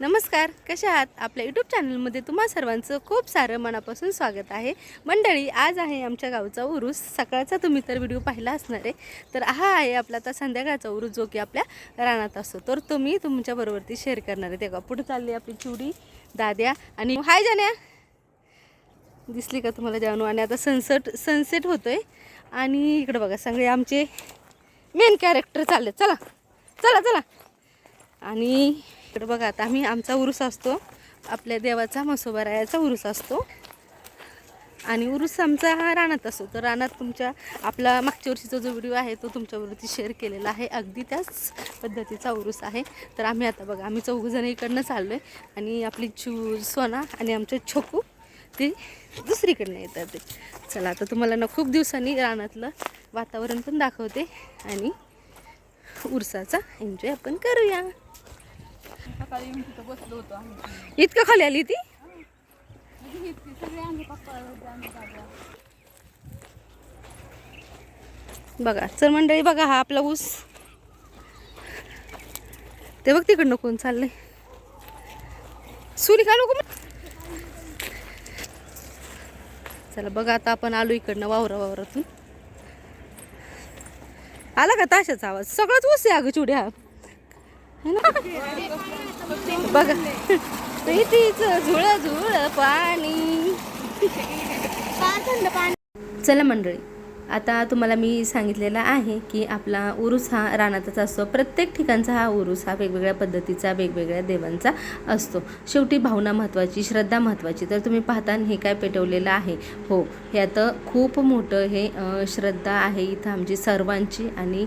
नमस्कार कशा आहात? आपल्या यूट्यूब चॅनलमध्ये तुम्हा सर्वांचं खूप सारं मनापासून स्वागत आहे. मंडळी आज आहे आमच्या गावचा उरूस. सकाळचा तुम्ही तर व्हिडिओ पाहिला असणार आहे. तर हा आहे आपला आता संध्याकाळचा उरूस जो की आपल्या रानात असतो. तर तो मी तुमच्याबरोबरती शेअर करणार आहे. तेव्हा पुढे चालली आपली चुडी दाद्या आणि हाय जाण्या दिसली का तुम्हाला जानू? आणि आता सनसेट सनसेट होतोय. आणि इकडं बघा सगळे आमचे मेन कॅरेक्टर चालले चला चला चला. आणि तर बघा आता आम्ही आमचा उरूस असतो. आपल्या देवाचा मसोबा उरुस उरूस असतो. आणि उरूस आमचा हा रानात असतो. तर रानात तुमच्या आपला मागच्या वर्षीचा जो व्हिडिओ आहे तो तुमच्यावरती शेअर केलेला आहे. अगदी त्याच पद्धतीचा उरूस आहे. तर आम्ही आता बघा आम्ही चौघजण इकडनं चाललो आहे आणि आपली चू सोना आणि आमचे छोकू ते दुसरीकडनं येतात. ते चला आता तुम्हाला ना खूप दिवसांनी रानातलं वातावरण पण दाखवते. आणि उरसाचा एन्जॉय आपण करूया. सकाळी मी तिथं बसलो होतो आम्ही. इतकं खाली आली ती? म्हणजे इतकी सगळे आम्ही पप्पा होते आम्ही दादा. बघा चल मंडळी बघा हा आपला ऊस. ते बघ तिकडनं कोण चाललंय. सुरी का नको मग? चला बघा आता आपण आलो इकडनं वावरा वावरातून. आला का ताशाचा आवाज? सगळंच ऊस आहे अगं चुड्या. है ना? बघा. प्रीतीच झुळ झुळ पाणी. चला मंडळी आता तुम्हाला मी सांगितलेलं आहे की आपला उरूस हा रानातच असतो. प्रत्येक ठिकाणचा हा उरूस हा वेगवेगळ्या पद्धतीचा वेगवेगळ्या देवांचा असतो. शेवटी भावना महत्त्वाची श्रद्धा महत्त्वाची. तर तुम्ही पाहता हे काय पेटवलेलं आहे? हो हे आता खूप मोठं हे श्रद्धा आहे इथं आमची सर्वांची आणि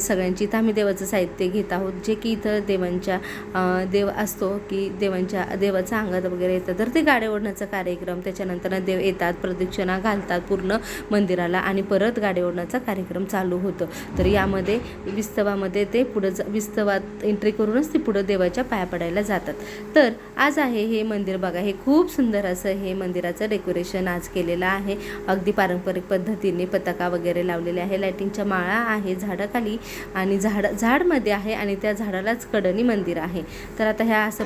सगळ्यांची. इथं आम्ही देवाचं साहित्य घेत आहोत. जे की इथं देवांच्या देव असतो की देवांच्या देवाचा अंगात वगैरे येतं. तर ते गाड्या ओढण्याचा कार्यक्रम त्याच्यानंतर देव येतात प्रदक्षिणा घालतात पूर्ण मंदिराला आणि परत गाडी ओढण्याचा कार्यक्रम चालू होतो. तर यामध्ये विस्तवामध्ये ते पुढं जा विस्तवात एंट्री करूनच ते पुढं देवाच्या पाया पडायला जातात. तर आज आहे हे मंदिर बघा हे खूप सुंदर असं हे मंदिराचं डेकोरेशन आज केलेलं आहे. अगदी पारंपरिक पद्धतीने पताका वगैरे लावलेले आहे. लायटिंगच्या माळा आहे झाडाखाली आणि झाड झाडमध्ये आहे आणि त्या झाडालाच कडनी मंदिर आहे. तर आता ह्या असं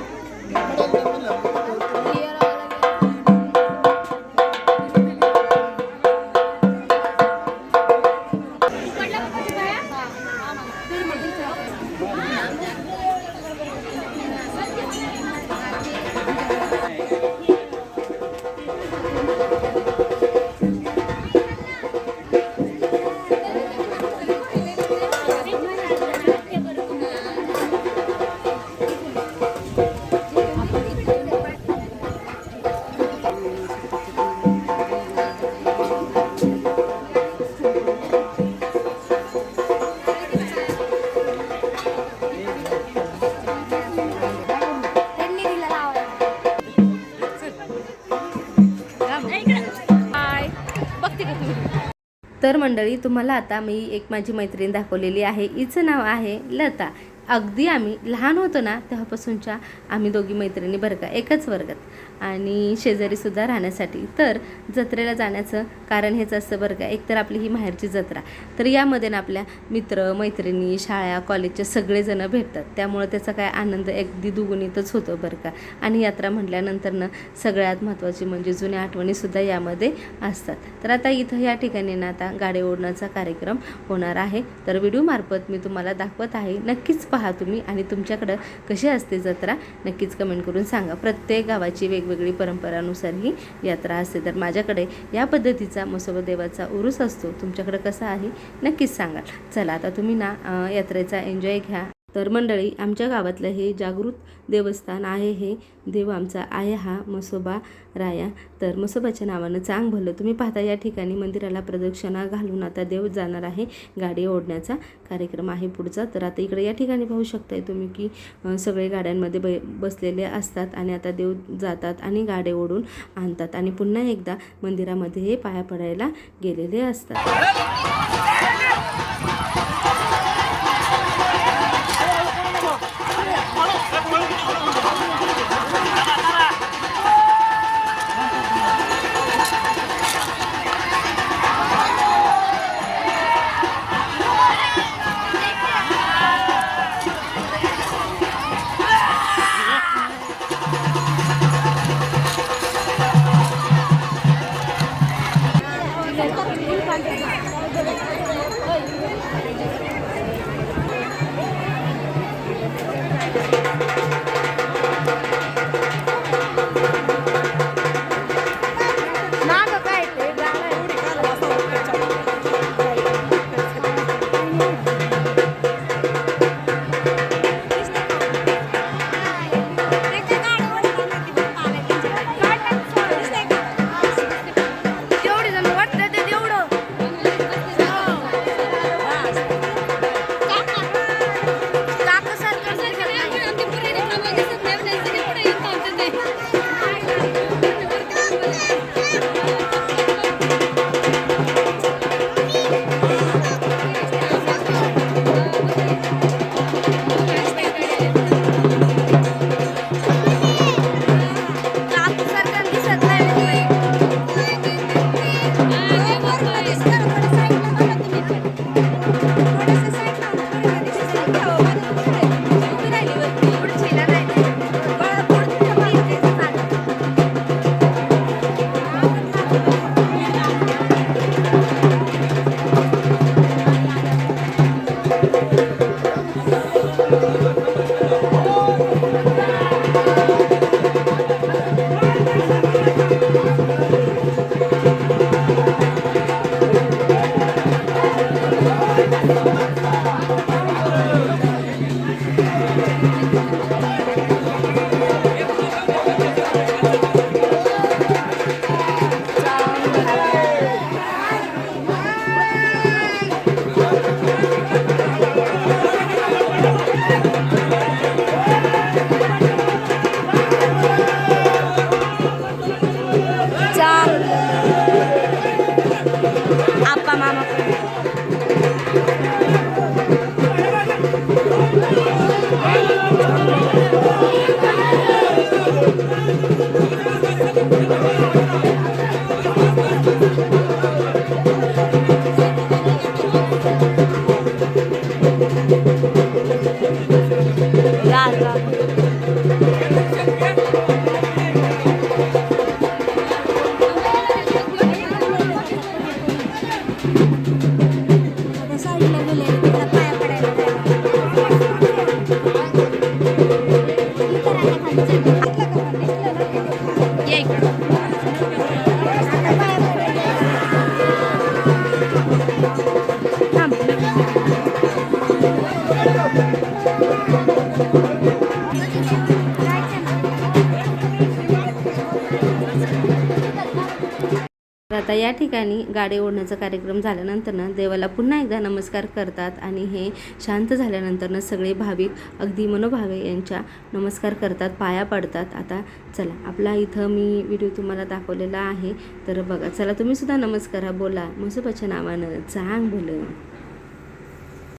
तर मंडळी तुम्हाला आता मी एक माझी मैत्रीण दाखवलेली आहे. हिचं नाव आहे लता. अगदी आम्ही लहान होतो ना तेव्हापासूनच्या आम्ही दोघी मैत्रिणी बरं का एकाच वर्गात. आणि शेजारीसुद्धा राहण्यासाठी. तर जत्रेला जाण्याचं कारण हेच असतं बरं का एकतर आपली ही माहेरची जत्रा. तर यामध्ये ना आपल्या मित्र मैत्रिणी शाळा कॉलेजचे सगळेजणं भेटतात. त्यामुळं त्याचा काय आनंद अगदी दुगुणितच होतो बरं का. आणि यात्रा म्हटल्यानंतरनं सगळ्यात महत्त्वाची म्हणजे जुन्या आठवणीसुद्धा यामध्ये असतात. तर आता इथं या ठिकाणी ना आता गाडी ओढण्याचा कार्यक्रम होणार आहे. तर व्हिडिओमार्फत मी तुम्हाला दाखवत आहे. नक्कीच पहा. पहा तुम्ही आणि तुमच्याकडं कशी असते जत्रा नक्कीच कमेंट करून सांगा. प्रत्येक गावाची वेगवेगळी परंपरानुसार ही यात्रा असते. तर माझ्याकडे या पद्धतीचा मसोबा देवाचा उरूस असतो. तुमच्याकडं कसा आहे नक्कीच सांगा. चला आता तुम्ही ना यात्रेचा एन्जॉय घ्या. तर मंडळी आमच्या गावातलं हे जागृत देवस्थान आहे हे. देव आमचा आहे हा मसोबा राया. तर मसोबाच्या नावानं चांग भलं. तुम्ही पाहता या ठिकाणी मंदिराला प्रदक्षिणा घालून आता देव जाणार आहे गाडी ओढण्याचा कार्यक्रम आहे पुढचा. तर आता इकडे या ठिकाणी पाहू शकताय तुम्ही की सगळे गाड्यांमध्ये ब बसलेले असतात आणि आता देव जातात आणि गाडे ओढून आणतात आणि पुन्हा एकदा मंदिरामध्ये हे पाया पडायला गेलेले असतात. Arkadaşlar güle güle. आता या ठिकाणी गाडी ओढण्याचा कार्यक्रम झाल्यानंतरनं देवाला पुन्हा एकदा नमस्कार करतात आणि हे शांत झाल्यानंतरनं सगळे भाविक अगदी मनोभावे यांच्या नमस्कार करतात पाया पडतात. आता चला आपला इथं मी व्हिडिओ तुम्हाला दाखवलेला आहे. तर बघा चला तुम्ही सुद्धा नमस्कार बोला. म्हसोबाच्या नावानं चांग बोलं